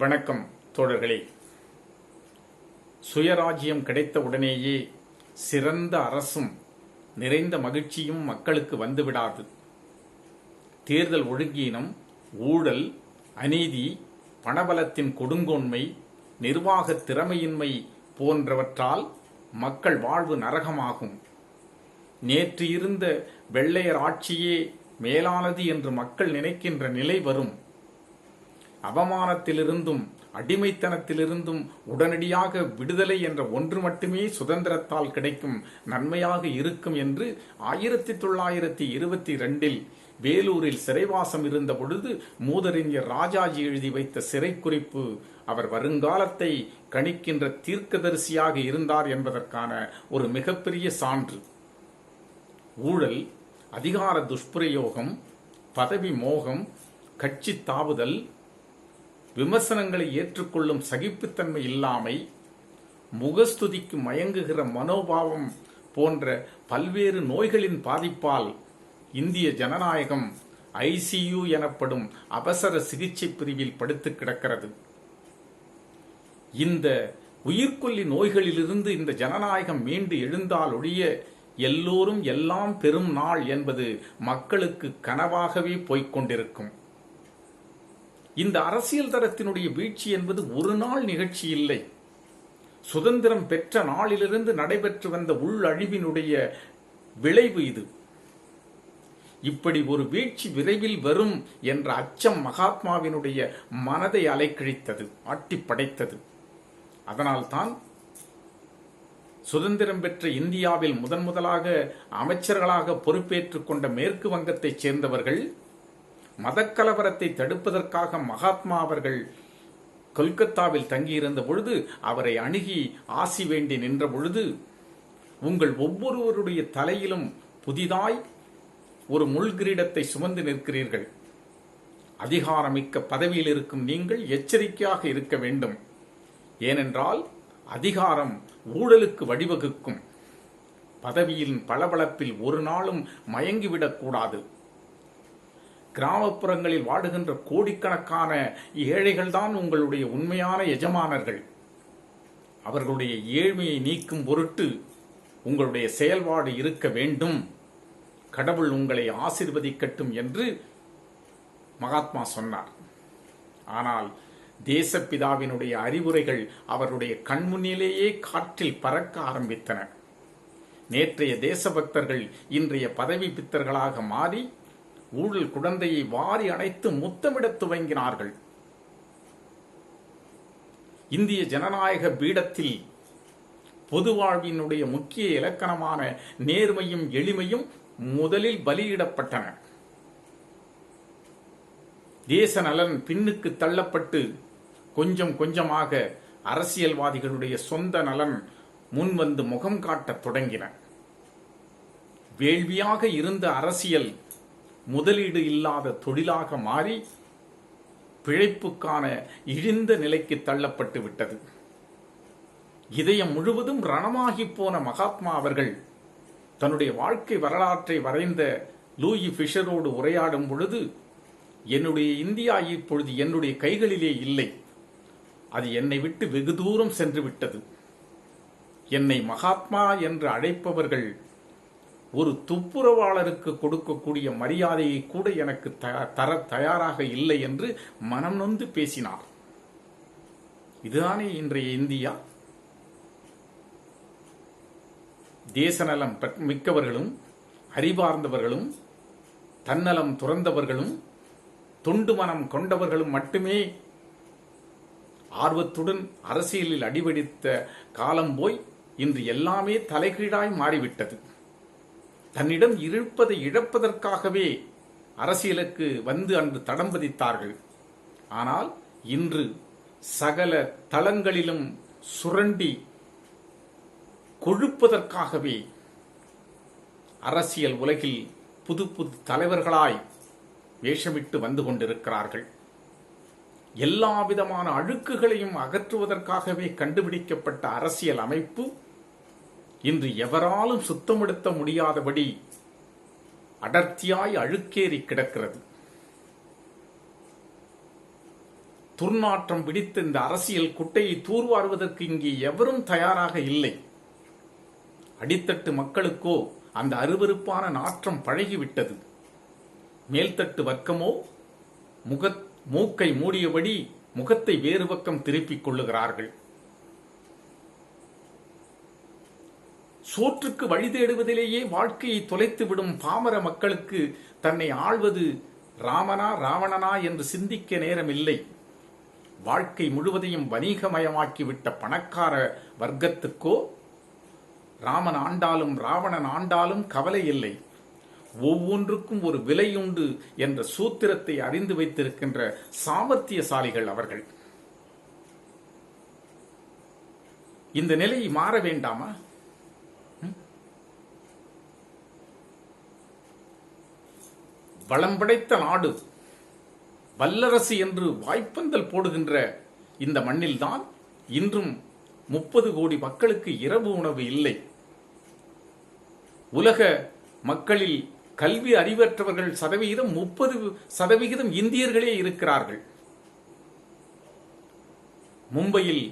வணக்கம் தோழர்களே. சுயராஜ்யம் கிடைத்த உடனேயே சிறந்த அரசும் நிறைந்த மகிழ்ச்சியும் மக்களுக்கு வந்துவிடாது. தேர்தல் ஒழுங்கீனம் ஊழல் அநீதி பணபலத்தின் கொடுங்கோன்மை நிர்வாக திறமையின்மை போன்றவற்றால் மக்கள் வாழ்வு நரகமாகும். நேற்று இருந்த வெள்ளையர் ஆட்சியே மேலானது என்று மக்கள் நினைக்கின்ற நிலை வரும். அவமானத்திலிருந்தும் அடிமைத்தனத்திலிருந்தும் உடனடியாக விடுதலை என்ற ஒன்று மட்டுமே சுதந்திரத்தால் கிடைக்கும் நன்மையாக இருக்கும் என்று ஆயிரத்தி தொள்ளாயிரத்தி இருபத்தி ரெண்டில் வேலூரில் சிறைவாசம் இருந்த பொழுது மூதறிஞர் ராஜாஜி எழுதி வைத்த சிறைக்குறிப்பு அவர் வருங்காலத்தை கணிக்கின்ற தீர்க்கதரிசியாக இருந்தார் என்பதற்கான ஒரு மிகப்பெரிய சான்று. ஊழல் அதிகார துஷ்பிரயோகம் பதவி மோகம் கட்சி தாவுதல் விமர்சனங்களை ஏற்றுக்கொள்ளும் சகிப்புத்தன்மை இல்லாமை முகஸ்துதிக்கு மயங்குகிற மனோபாவம் போன்ற பல்வேறு நோய்களின் பாதிப்பால் இந்திய ஜனநாயகம் ஐசியு எனப்படும் அவசர சிகிச்சை பிரிவில் படுத்து கிடக்கிறது. இந்த உயிர்கொல்லி நோய்களிலிருந்து இந்த ஜனநாயகம் மீண்டு எழுந்தால் ஒழிய எல்லோரும் எல்லாம் பெரும் நாள் என்பது மக்களுக்கு கனவாகவே போய்க் கொண்டிருக்கும். இந்த அரசியல் தரத்தினுடைய வீழ்ச்சி என்பது ஒரு நாள் நிகழ்ச்சி இல்லை. சுதந்திரம் பெற்ற நாளிலிருந்து நடைபெற்று வந்த உள்ளழிவினுடைய விளைவு இது. இப்படி ஒரு வீழ்ச்சி விரைவில் வரும் என்ற அச்சம் மகாத்மாவினுடைய மனதை அலைக்கழித்தது ஆட்டி படைத்தது அதனால்தான் சுதந்திரம் பெற்ற இந்தியாவில் முதன் முதலாக அமைச்சர்களாக பொறுப்பேற்றுக் கொண்ட மேற்கு வங்கத்தைச் சேர்ந்தவர்கள் மதக்கலவரத்தை தடுப்பதற்காக மகாத்மா அவர்கள் கொல்கத்தாவில் தங்கியிருந்த பொழுது அவரை அணுகி ஆசி வேண்டி நின்ற பொழுது உங்கள் ஒவ்வொருவருடைய தலையிலும் புதிதாய் ஒரு முள்கிரீடத்தை சுமந்து நிற்கிறீர்கள். அதிகாரமிக்க பதவியில் இருக்கும் நீங்கள் எச்சரிக்கையாக இருக்க வேண்டும். ஏனென்றால் அதிகாரம் ஊழலுக்கு வழிவகுக்கும். பதவியின் பளபளப்பில் ஒரு நாளும் மயங்கிவிடக்கூடாது. கிராமப்புறங்களில் வாடுகின்ற கோடிக்கணக்கான ஏழைகள்தான் உங்களுடைய உண்மையான எஜமானர்கள். அவர்களுடைய ஏழ்மையை நீக்கும் பொருட்டு உங்களுடைய செயல்பாடு இருக்க வேண்டும். கடவுள் உங்களை ஆசிர்வதிக்கட்டும் என்று மகாத்மா சொன்னார். ஆனால் தேசப்பிதாவினுடைய அறிவுரைகள் அவருடைய கண்முன்னிலேயே காற்றில் பறக்க ஆரம்பித்தன. நேற்றைய தேசபக்தர்கள் இன்றைய பதவி பித்தர்களாக மாறி ஊழல் குழந்தையை வாரி அணைத்து முத்தமிடத் துவங்கினார்கள். இந்திய ஜனநாயக பீடத்தில் பொது வாழ்வினுடைய முக்கிய இலக்கணமான நேர்மையும் எளிமையும் முதலில் பலியிடப்பட்டன. தேச நலன் பின்னுக்கு தள்ளப்பட்டு கொஞ்சம் கொஞ்சமாக அரசியல்வாதிகளுடைய சொந்த நலன் முன்வந்து முகம் காட்டத் தொடங்கின. வேள்வியாக இருந்த அரசியல் முதலீடு இல்லாத தொழிலாக மாறி பிழைப்புக்கான இழிந்த நிலைக்கு தள்ளப்பட்டு விட்டது. இதயம் முழுவதும் ரணமாகி போன மகாத்மா அவர்கள் தன்னுடைய வாழ்க்கை வரலாற்றை வரைந்த லூயி ஃபிஷரோடு உரையாடும் பொழுது என்னுடைய இந்தியா இப்பொழுது என்னுடைய கைகளிலே இல்லை. அது என்னை விட்டு வெகு தூரம் சென்று விட்டது. என்னை மகாத்மா என்று அழைப்பவர்கள் ஒரு துப்புரவாளருக்கு கொடுக்கக்கூடிய மரியாதையை கூட எனக்கு தர தயாராக இல்லை என்று மனம் நொந்து பேசினார். இதுதானே இன்றைய இந்தியா? தேசநலம் மிக்கவர்களும் அறிவார்ந்தவர்களும் தன்னலம் துறந்தவர்களும் தொண்டு மனம் கொண்டவர்களும் மட்டுமே ஆர்வத்துடன் அரசியலில் அடிவடித்த காலம் போய் இன்று எல்லாமே தலைகீழாய் மாறிவிட்டது. தன்னிடம் இருப்பதை இழப்பதற்காகவே அரசியலுக்கு வந்து அன்று தடம் பதித்தார்கள். ஆனால் இன்று சகல தளங்களிலும் சுரண்டி கொழுப்பதற்காகவே அரசியல் உலகில் புது புது தலைவர்களாய் வேஷமிட்டு வந்து கொண்டிருக்கிறார்கள். எல்லா விதமான அழுக்குகளையும் அகற்றுவதற்காகவே கண்டுபிடிக்கப்பட்ட அரசியல் அமைப்பு இன்று எவராலும் சுத்தமெடுத்த முடியாதபடி அடர்த்தியாய் அழுக்கேறி கிடக்கிறது. துர்நாற்றம் பிடித்த இந்த அரசியல் குட்டையை தூர்வாருவதற்கு இங்கே எவரும் தயாராக இல்லை. அடித்தட்டு மக்களுக்கோ அந்த அருவருப்பான நாற்றம் பழகிவிட்டது. மேல்தட்டு வர்க்கமோ முக மூக்கை மூடியபடி முகத்தை வேறு பக்கம் திருப்பிக் கொள்ளுகிறார்கள். சோற்றுக்கு வழி தேடுவதிலேயே வாழ்க்கையை தொலைத்துவிடும் பாமர மக்களுக்கு தன்னை ஆள்வது ராமனா ராவணனா என்று சிந்திக்க நேரம் இல்லை வாழ்க்கை முழுவதையும் வணிகமயமாக்கிவிட்ட பணக்கார வர்க்கத்துக்கோ ராமன் ஆண்டாலும் ராவணன் ஆண்டாலும் கவலை இல்லை. ஒவ்வொன்றுக்கும் ஒரு விலையுண்டு என்ற சூத்திரத்தை அறிந்து வைத்திருக்கின்ற சாமர்த்தியசாலிகள் அவர்கள். இந்த நிலை மாற வேண்டாமா? வளம் படைத்த நாடு. வல்லரசு என்று வாய்ப்பந்தல் போடுகின்ற இந்த மண்ணில்தான் இன்றும் முப்பது கோடி மக்களுக்கு இரவு உணவு இல்லை. உலக மக்களில் கல்வி அறிவற்றவர்கள் சதவிகிதம் முப்பது சதவிகிதம் இந்தியர்களே இருக்கிறார்கள். மும்பையில்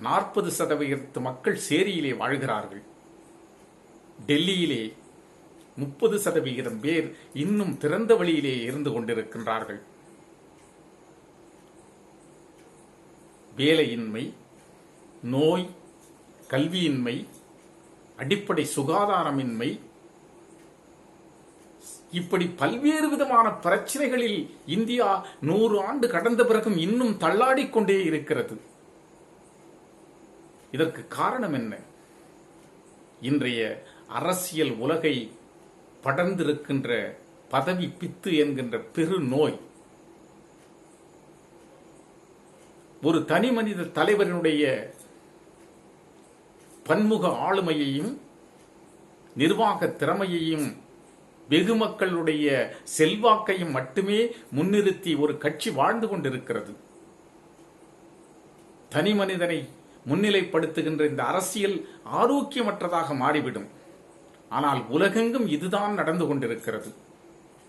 நாற்பது சதவிகிதத்து மக்கள் சேரியிலே வாழ்கிறார்கள். டெல்லியிலே முப்பது சதவிகிதம் பேர் இன்னும் திறந்த வழியிலே இருந்து கொண்டிருக்கின்றார்கள். வேலையின்மை நோய் கல்வியின்மை அடிப்படை சுகாதாரமின்மை இப்படி பல்வேறு விதமான பிரச்சனைகளில் இந்தியா நூறு ஆண்டு கடந்த பிறகும் இன்னும் தள்ளாடிக் கொண்டே இருக்கிறது. இதற்கு காரணம் என்ன? இன்றைய அரசியல் உலகை படர்ந்திருக்கின்ற பதவி பித்து என்கின்ற பெரு நோய் ஒரு தனி மனித தலைவரினுடைய பன்முக ஆளுமையையும் நிர்வாக திறமையையும் வெகு மக்களுடைய செல்வாக்கையும் மட்டுமே முன்னிறுத்தி ஒரு கட்சி வாழ்ந்து கொண்டிருக்கிறது. தனி மனிதனை முன்னிலைப்படுத்துகின்ற இந்த அரசியல் ஆரோக்கியமற்றதாக மாறிவிடும். ஆனால் உலகெங்கும் இதுதான் நடந்து கொண்டிருக்கிறது.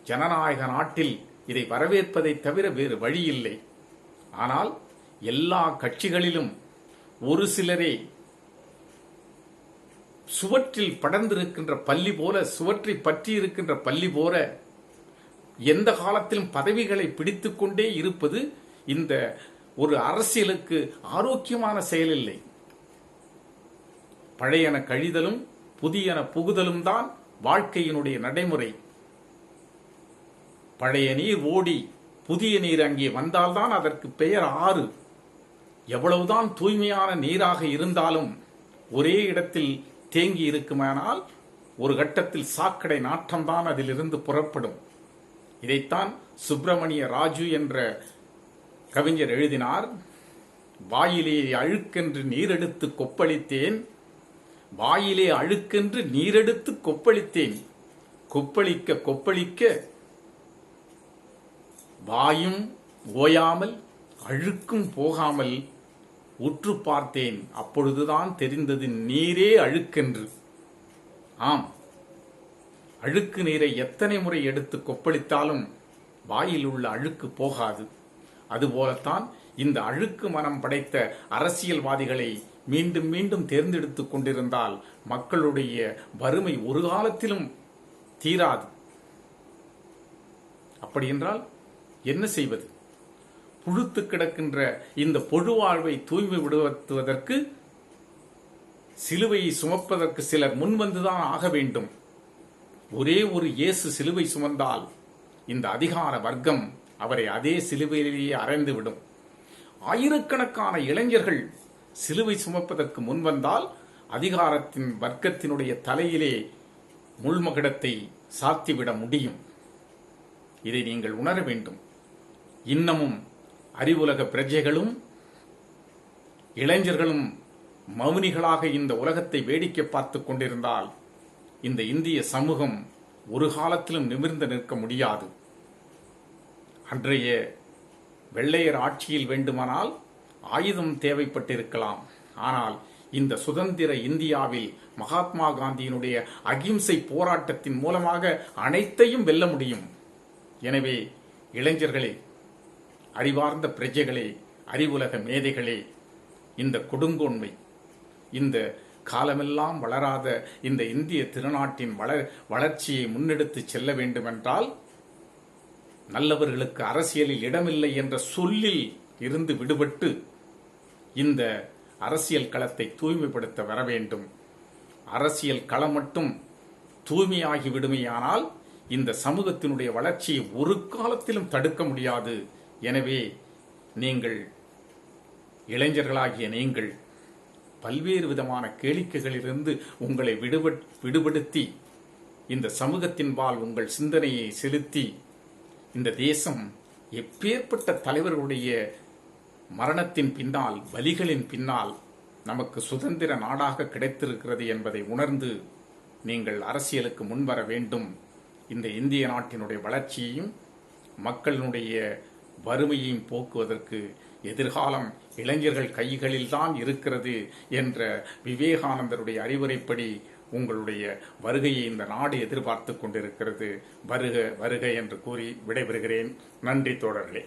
ஜனநாயக நாட்டில் இதை வரவேற்பதை தவிர வேறு வழி இல்லை ஆனால் எல்லா கட்சிகளிலும் ஒரு சிலரே சுவற்றில் படர்ந்திருக்கின்ற பள்ளி போல சுவற்றை பற்றி இருக்கின்ற பள்ளி போல எந்த காலத்திலும் பதவிகளை பிடித்துக்கொண்டே இருப்பது இந்த ஒரு அரசியலுக்கு ஆரோக்கியமான செயலில்லை. பழையன கழிதலும் புதியன புகுதலும் தான் வாழ்க்கையினுடைய நடைமுறை. பழைய நீர் ஓடி புதிய நீர் அங்கே வந்தால்தான் அதற்கு பெயர் ஆறு. எவ்வளவுதான் தூய்மையான நீராக இருந்தாலும் ஒரே இடத்தில் தேங்கி இருக்குமானால் ஒரு கட்டத்தில் சாக்கடை நாற்றம்தான் அதிலிருந்து புறப்படும். இதைத்தான் சுப்பிரமணிய ராஜு என்ற கவிஞர் எழுதினார் வாயிலே அழுக்கென்று நீரெடுத்து கொப்பளித்தேன் வாயிலே அழுக்கென்று நீரெடுத்து கொப்பளித்தேன். கொப்பளிக்க கொப்பளிக்க வாயும் ஓயாமல் அழுக்கும் போகாமல் உற்று பார்த்தேன். அப்பொழுதுதான் தெரிந்தது நீரே அழுக்கென்று. ஆம் அழுக்கு நீரை எத்தனை முறை எடுத்து கொப்பளித்தாலும் வாயில் உள்ள அழுக்கு போகாது. அதுபோலத்தான் இந்த அழுக்கு மனம் படைத்த அரசியல்வாதிகளை மீண்டும் மீண்டும் தேர்ந்தெடுத்துக் கொண்டிருந்தால் மக்களுடைய வறுமை ஒரு காலத்திலும் தீராது. அப்படியென்றால் என்ன செய்வது? புழுத்து கிடக்கின்ற இந்த பொழுவாழ்வை தூய்மைப்படுத்துவதற்கு சிலுவையை சுமப்பதற்கு சிலர் முன்வந்துதான் ஆக வேண்டும். ஒரே ஒரு இயேசு சிலுவை சுமந்தால் இந்த அதிகார வர்க்கம் அவரை அதே சிலுவையிலேயே அறைந்துவிடும். ஆயிரக்கணக்கான இளைஞர்கள் சிலுவை சுமப்பதற்கு முன்வந்தால் அதிகாரத்தின் வர்க்கத்தினுடைய தலையிலே முள்மகுடத்தை சாத்திவிட முடியும். இதை நீங்கள் உணர வேண்டும். இன்னமும் அறிவுலக பிரஜைகளும் இளைஞர்களும் மௌனிகளாக இந்த உலகத்தை வேடிக்கை பார்த்து கொண்டிருந்தால் இந்த இந்திய சமூகம் ஒரு காலத்திலும் நிமிர்ந்து நிற்க முடியாது. அன்றைய வெள்ளையர் ஆட்சியில் வேண்டுமானால் ஆயுதம் தேவைப்பட்டிருக்கலாம். ஆனால் இந்த சுதந்திர இந்தியாவில் மகாத்மா காந்தியினுடைய அகிம்சை போராட்டத்தின் மூலமாக அனைத்தையும் வெல்ல முடியும். எனவே இளைஞர்களே அறிவார்ந்த பிரஜைகளே அறிவுலக மேதைகளே இந்த கொடுங்கோன்மை இந்த காலமெல்லாம் வளராத இந்த இந்திய திருநாட்டின் வளர் வளர்ச்சியை முன்னெடுத்து செல்ல வேண்டுமென்றால் நல்லவர்களுக்கு அரசியலில் இடமில்லை என்ற சொல்லில் இருந்து விடுபட்டு இந்த அரசியல் களத்தை தூய்மைப்படுத்த வர வேண்டும். அரசியல் களம் மட்டும் தூய்மையாகி விடுமையானால் இந்த சமூகத்தினுடைய வளர்ச்சியை ஒரு காலத்திலும் தடுக்க முடியாது. எனவே நீங்கள் இளைஞர்களாகிய நீங்கள் பல்வேறு விதமான கேளிக்கைகளிலிருந்து உங்களை விடுபட் விடுபடுத்தி இந்த சமூகத்தின்பால் உங்கள் சிந்தனையை செலுத்தி இந்த தேசம் எப்பேற்பட்ட தலைவர்களுடைய மரணத்தின் பின்னால் வலிகளின் பின்னால் நமக்கு சுதந்திர நாடாக கிடைத்திருக்கிறது என்பதை உணர்ந்து நீங்கள் அரசியலுக்கு முன்வர வேண்டும். இந்த இந்திய நாட்டினுடைய வளர்ச்சியையும் மக்களினுடைய வறுமையையும் போக்குவதற்கு எதிர்காலம் இளைஞர்கள் கைகளில்தான் இருக்கிறது என்ற விவேகானந்தருடைய அறிவுரைப்படி உங்களுடைய வருகையை இந்த நாடு எதிர்பார்த்து கொண்டிருக்கிறது. வருக வருக என்று கூறி விடைபெறுகிறேன். நன்றி தோழர்களே.